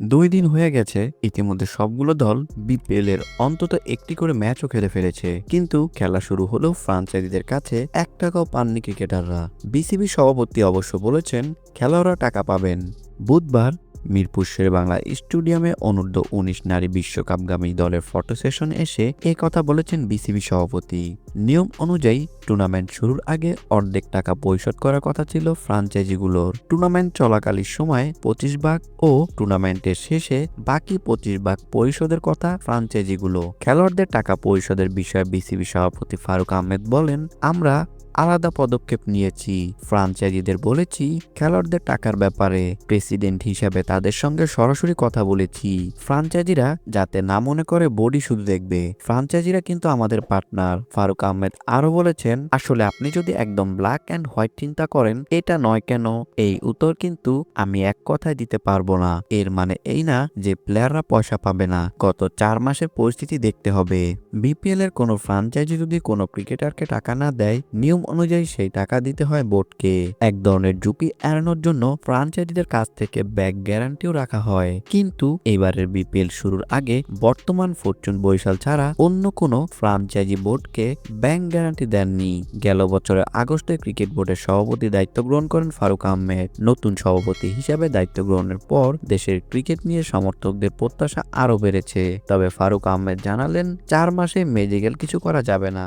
দুই দিন হয়ে গেছে, ইতিমধ্যে সবগুলো দল বিপিএল এর অন্তত একটি করে ম্যাচও খেলে ফেলেছে। কিন্তু খেলা শুরু হলেও ফ্রাঞ্চাইজিদের কাছে এক টাকাও পাননি ক্রিকেটাররা। বিসিবি সভাপতি অবশ্য বলেছেন, খেলোয়াড়রা টাকা পাবেন। বুধবার মিরপুর বাংলা স্টেডিয়ামে অনূর্ধ্ব উনিশ নারী বিশ্বকাপগামী দলের ফটো সেশন এসে এ কথা বলেছেন বিসিবি সভাপতি। নিয়ম অনুযায়ী টুর্নামেন্ট শুরুর আগে অর্ধেক টাকা পরিশোধ করার কথা ছিল ফ্রাঞ্চাইজিগুলোর। টুর্নামেন্ট চলাকালীন সময় পঁচিশ ভাগ ও টুর্নামেন্টের শেষে বাকি পঁচিশ ভাগ পরিশোধের কথা ফ্রাঞ্চাইজিগুলো। খেলোয়াড়দের টাকা পরিশোধের বিষয়ে বিসিবি সভাপতি ফারুক আহমেদ বলেন, আমরা আলাদা পদক্ষেপ নিয়েছি। ফ্রাঞ্চাইজিদের বলেছি, খেলোয়াড়দের টাকার ব্যাপারে প্রেসিডেন্ট হিসেবে তাদের সঙ্গে সরাসরি কথা বলেছি। ফ্রাঞ্চাইজিরা যাতে না মনে করে বডি শুধু দেখবে। ফ্রাঞ্চাইজিরা কিন্তু আমাদের পার্টনার, ফারুক আহমেদ আরও বলেছেন, আসলে আপনি যদি একদম ব্ল্যাক অ্যান্ড হোয়াইট চিন্তা করেন, এটা নয় কেন? এই উত্তর কিন্তু আমি এক কথায় দিতে পারব না। এর মানে এই না যে প্লেয়াররা পয়সা পাবে না, গত চার মাসের পরিস্থিতি দেখতে হবে। বিপিএল এর কোনো ফ্রাঞ্চাইজি যদি কোনো ক্রিকেটারকে টাকা না দেয়, নিয়ম অনুযায়ী সেই টাকা দিতে হয় বোর্ডকে এক ধরনের ঝুঁকি এড়ানোর জন্য ফ্রাঞ্চাইজিদের কাছ থেকে ব্যাক গ্যারান্টিও রাখা হয়। কিন্তু এবারের বিপিএল শুরুর আগে বর্তমান ফরচুন বরিশাল ছাড়া অন্য কোনো ফ্রাঞ্চাইজি বোর্ডকে ব্যাংক গ্যারান্টি দেননি। গেল বছরের আগস্টে ক্রিকেট বোর্ডের সভাপতি দায়িত্ব গ্রহণ করেন ফারুক আহমেদ। নতুন সভাপতি হিসাবে দায়িত্ব গ্রহণের পর দেশের ক্রিকেট নিয়ে সমর্থকদের প্রত্যাশা আরও বেড়েছে। তবে ফারুক আহমেদ জানালেন, চার মাসে মেডিকেল কিছু করা যাবে না।